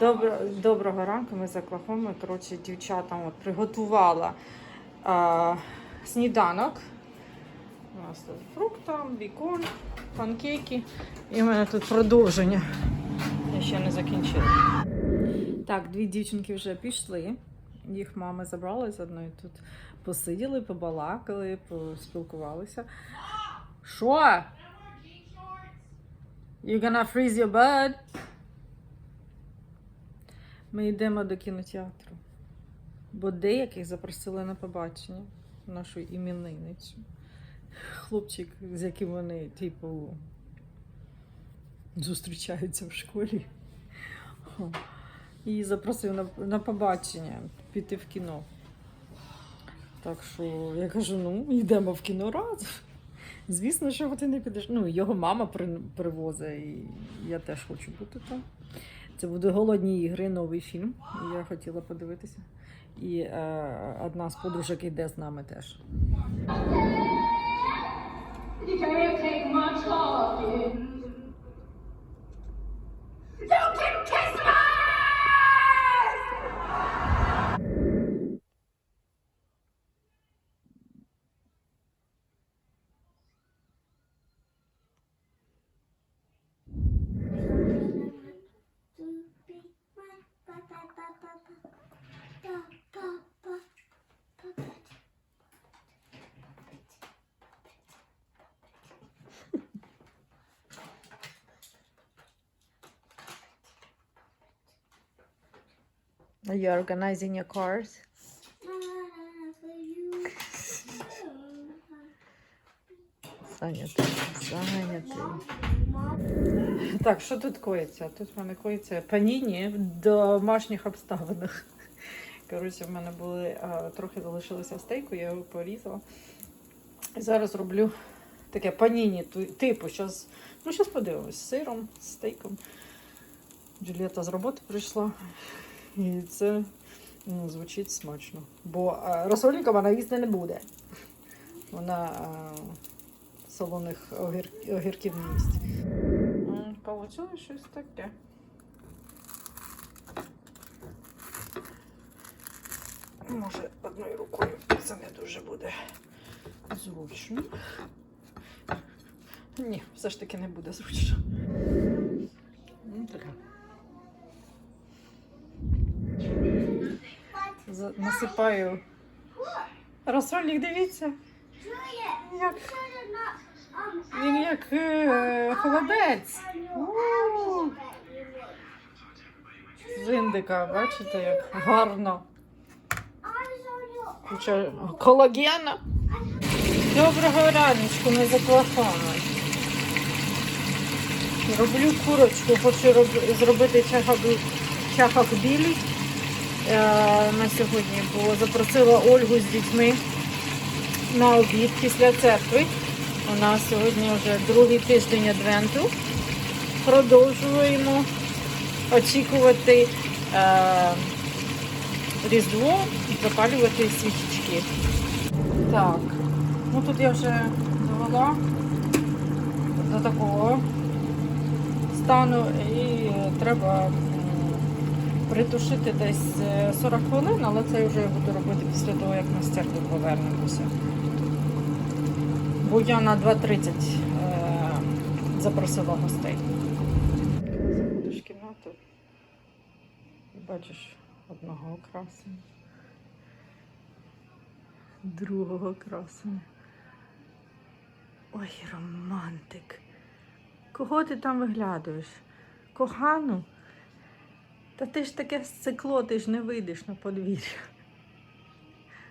Добро, доброго ранку, ми з Оклахоми. Коротше, дівчатам от приготувала а, сніданок. У нас тут фрукти, бікон, панкейки. І в мене тут продовження. Я ще не закінчила. Так, дві дівчинки вже пішли. Їх мами забрали з одної тут. Посиділи, побалакали, поспілкувалися. Що? You gonna freeze your butt? Ми йдемо до кінотеатру. Бо деяких запросили на побачення нашу іменинницю. Хлопчик, з яким вони, типу, зустрічаються в школі. І запросив на, на побачення піти в кіно. Так що я кажу: ну, йдемо в кіно разом. Звісно, що ти не підеш. Ну, його мама при, привозить, і я теж хочу бути там. Це буде голодні ігри, новий фільм. Я хотіла подивитися. І е, одна з подружок йде з нами теж. You can't take much Are you organizing your cars? Зайнятий, зайнятий. Так, що тут коїться? Тут в мене коїться паніні в домашніх обставинах. Коротше, в мене були трохи залишилося стейку, я його порізала. І зараз роблю таке паніні, типу, щас, ну, зараз подивимось, з сиром, з стейком. Джулієта з роботи прийшла. І це ну, звучить смачно. Бо розсольника вона їсти не буде. Вона солоних огір... огірків не їсть. Получилось щось таке. Може, одною рукою це не дуже буде зручно. Ні, все ж таки не буде зручно. Ну, таке. За- Насипаю розсольник, дивіться. Як він як е, холодець. З індика, бачите, як гарно. Куча колагена. Доброго раночку, ми з Роблю курочку, хочу роб- зробити чахок білий на сьогодні, бо запросила Ольгу з дітьми на обід після церкви. У нас сьогодні вже другий тиждень адвенту. Продовжуємо очікувати е, Різдво і запалювати свічечки. Так, ну тут я вже довела до такого стану і треба м, притушити десь е, 40 хвилин, але це вже я буду робити після того, як з церкви повернемося. Бо я на 2.30 е, запросила гостей. Заходиш в кімнату і бачиш одного красення, другого красення. Ой, романтик. Кого ти там виглядуєш? Когану? Та ти ж таке сцикло, ти ж не вийдеш на подвір'я.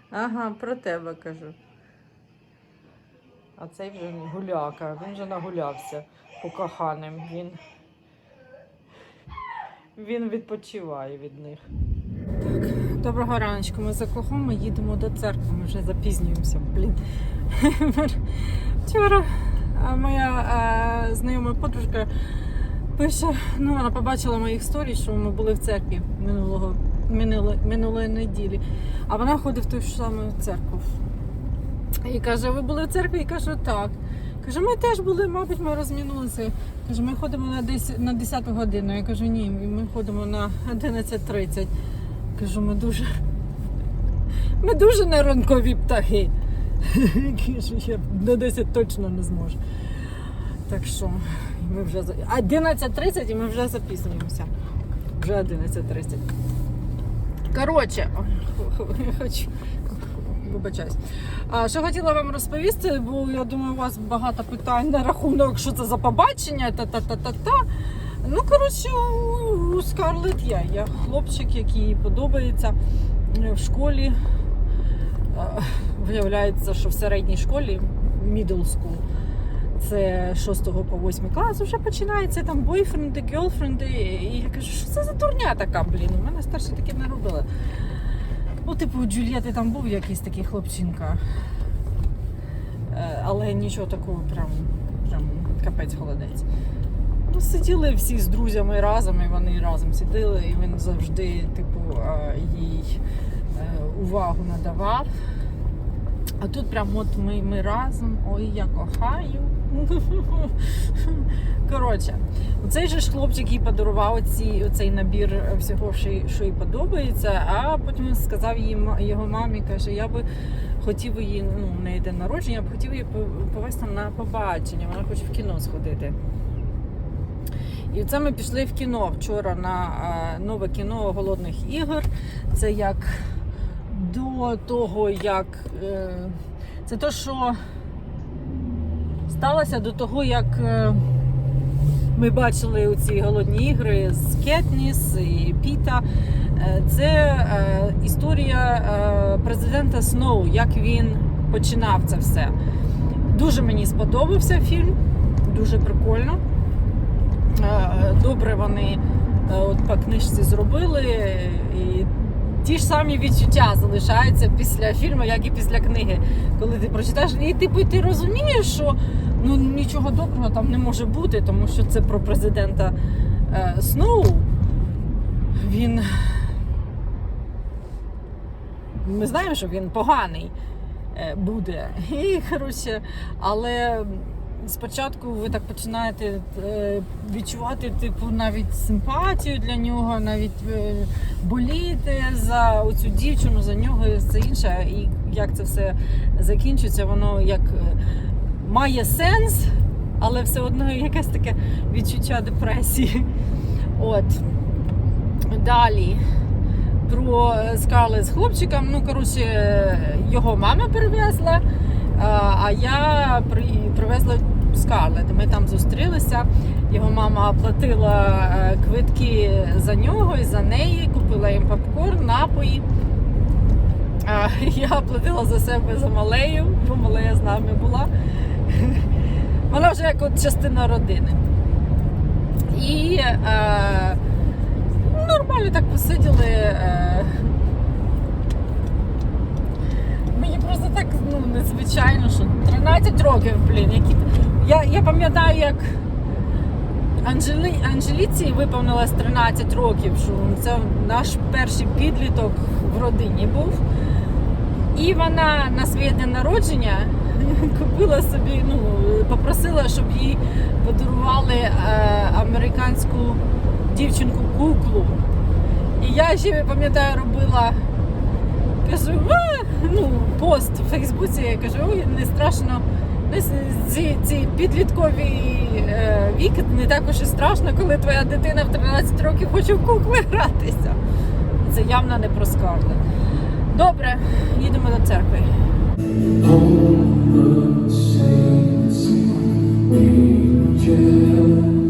Ага, про тебе кажу. А цей вже гуляка, він вже нагулявся по коханим. Він, він відпочиває від них. Так, доброго раночку. Ми за Оклахоми їдемо до церкви. Ми вже запізнюємося. Блін. Вчора моя знайома подружка пише, ну вона побачила моїх сторій, що ми були в церкві минулого, минуло, минулої неділі. А вона ходить в ту ж саму церкву. І каже, ви були в церкві? І кажу, так. Каже, ми теж були, мабуть, ми розмінулися. Каже, ми ходимо на 10, на 10 годину. Я кажу, ні, ми ходимо на 11.30. Кажу, ми дуже. Ми дуже не птахи. Кажу, я на 10 точно не зможу. Так що ми вже за- 11.30 і ми вже запізнюємося. Вже 11.30. Коротше, хоч вибачаюсь. Що хотіла вам розповісти, бо я думаю, у вас багато питань на рахунок, що це за побачення, та-та-та-та-та. Ну, коротше, у- у Скарлет є. Я хлопчик, який їй подобається Е, в школі. Виявляється, що в середній школі, middle school, це 6 по 8 клас, вже починається там бойфренди, гьолфренди. І я кажу, що це за дурня така, блін? У мене старші таке не робили. Ну, типу, у Джульєти там був якийсь такий хлопчинка. Е, Але нічого такого прям, прям капець холодець. Ну, сиділи всі з друзями разом, і вони разом сиділи, і він завжди, типу, е, їй е, увагу надавав. А тут прям от ми, ми разом, ой, я кохаю. Коротше, цей же ж хлопчик їй подарував оці, оцей набір всього, що, їй- подобається, а потім сказав їй, його мамі, каже, я би хотів її, ну, в неї народження, я б хотів її по- повести на побачення, вона хоче в кіно сходити. І це ми пішли в кіно вчора на нове кіно Голодних ігор. Це як до того, як. Е, це то, що сталося до того, як е, ми бачили ці голодні ігри з Кетніс і Піта. Е, Це е, історія президента Сноу, як він починав це все. Дуже мені сподобався фільм, дуже прикольно. Добре вони от по книжці зробили. І ті ж самі відчуття залишаються після фільму, як і після книги. Коли ти прочитаєш, і типу, ти розумієш, що ну, нічого доброго там не може бути, тому що це про президента е, Сноу. Він. Ми знаємо, що він поганий е, буде. І, коротше, але спочатку ви так починаєте е, відчувати типу навіть симпатію для нього, навіть е, боліти за оцю дівчину, за нього і все інше. І як це все закінчиться, воно як має сенс, але все одно якесь таке відчуття депресії. От. Далі. Про Скарлет з хлопчиком. Ну, коротше, його мама привезла, а а я привезла Скарлет. Ми там зустрілися. Його мама оплатила е, квитки за нього і за неї, купила їм попкорн, напої. Я оплатила за себе за малею, бо малея з нами була. Вона вже як от частина родини. І е, нормально так посиділи. Е, мені просто так ну, незвичайно, що 13 років, блін. Які... Я, я пам'ятаю, як Анжелі... Анжеліці виповнилось 13 років, що це наш перший підліток в родині був. І вона на своє день народження купила собі, ну, попросила, щоб їй подарували е, американську дівчинку куклу. І я ще пам'ятаю, робила кажу, «А!» ну, пост в Фейсбуці, я кажу, ой, не страшно. Ці, ці підліткові е, вік не також і страшно, коли твоя дитина в 13 років хоче в кукли гратися. Це явно не про Скарлет. Добре, їдемо до церкви. Home, the saints, angels.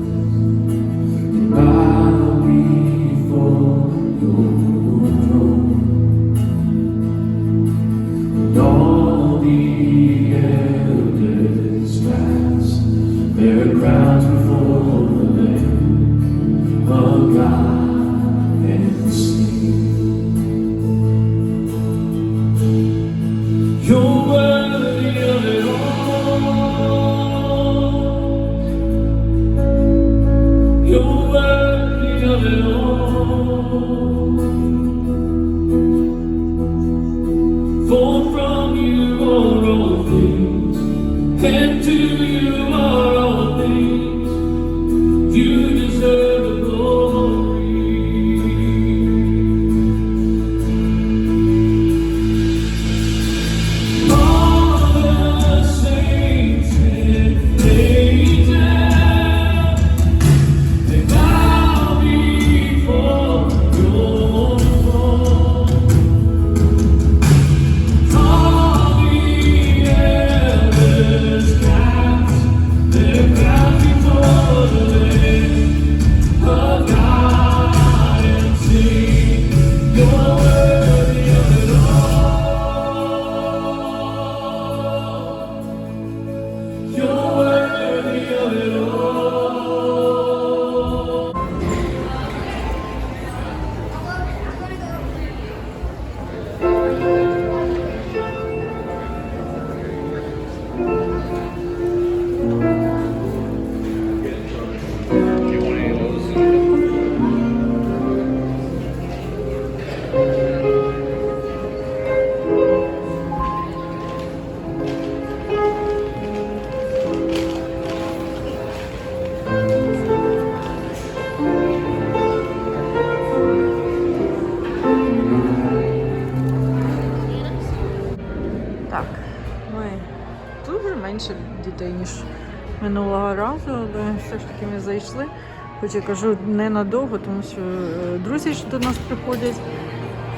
Oh. Ніж минулого разу, але все ж таки ми зайшли. Хоч я кажу ненадовго, тому що е, друзі ж до нас приходять.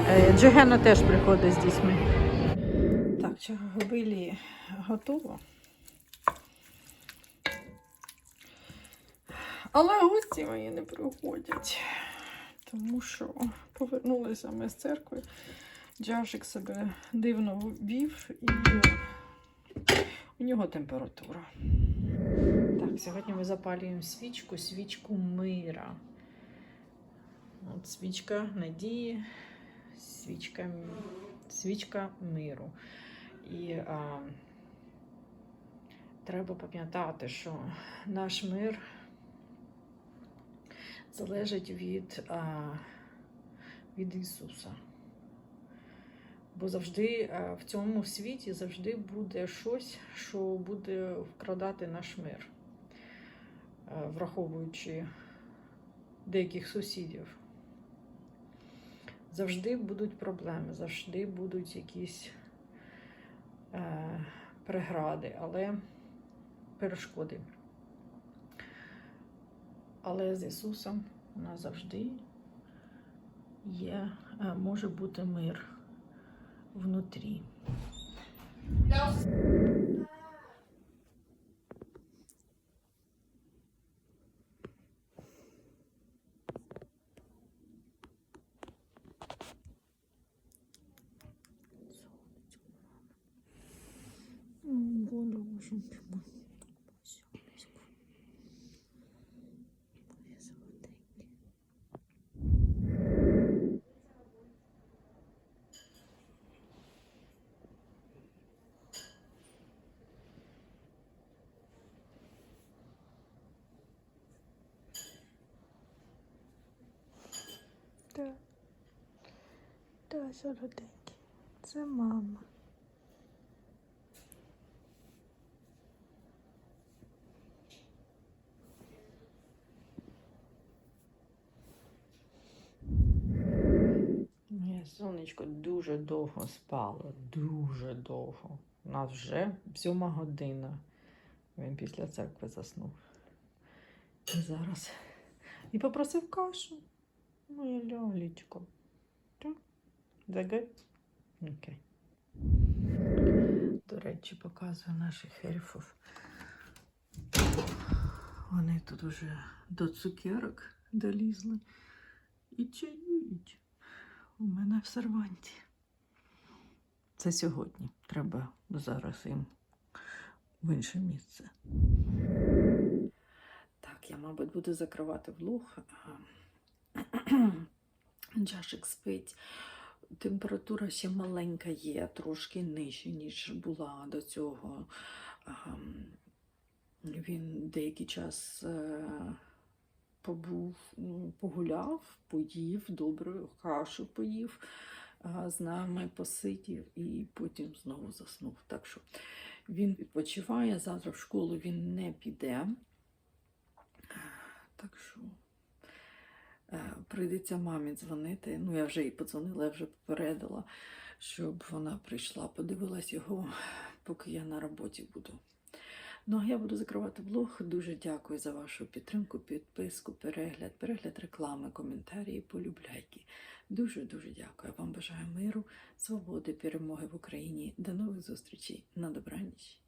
Е, Джигена теж приходить з дітьми. Так, чаговилі готово. Але гості мої не приходять, тому що повернулися ми з церкви. Джашик себе дивно вів і у нього температура. Так, сьогодні ми запалюємо свічку, свічку мира. От свічка надії, свічка, свічка миру. І а, треба пам'ятати, що наш мир залежить від, а, від Ісуса. Бо завжди в цьому світі завжди буде щось, що буде вкрадати наш мир, враховуючи деяких сусідів. Завжди будуть проблеми, завжди будуть якісь е, прегради, але перешкоди. Але з Ісусом у нас завжди є, е, може бути мир внутрі. Так. Так, солоденький. Це мама. Моє сонечко дуже довго спало, дуже довго. У нас вже сьома година. Він після церкви заснув. І зараз. І попросив кашу. Моє лялечко. That good? Окей. До речі, показую наших ельфів. Вони тут вже до цукерок долізли і чають. У мене в серванті. Це сьогодні. Треба зараз їм в інше місце. Так, я, мабуть, буду закривати влог. Джашик спить. Температура ще маленька є, трошки нижче, ніж була до цього. Ем, Він деякий час е, побув, ну, погуляв, поїв, добре, кашу поїв, з нами посидів і потім знову заснув. Так що він відпочиває, завтра в школу він не піде. Так що е, прийдеться мамі дзвонити. Ну, я вже їй подзвонила, я вже попередила, щоб вона прийшла, подивилась його, поки я на роботі буду. Ну, а я буду закривати блог. Дуже дякую за вашу підтримку, підписку, перегляд, перегляд реклами, коментарі, полюбляйки. Дуже-дуже дякую. Вам бажаю миру, свободи, перемоги в Україні. До нових зустрічей. На добраніч.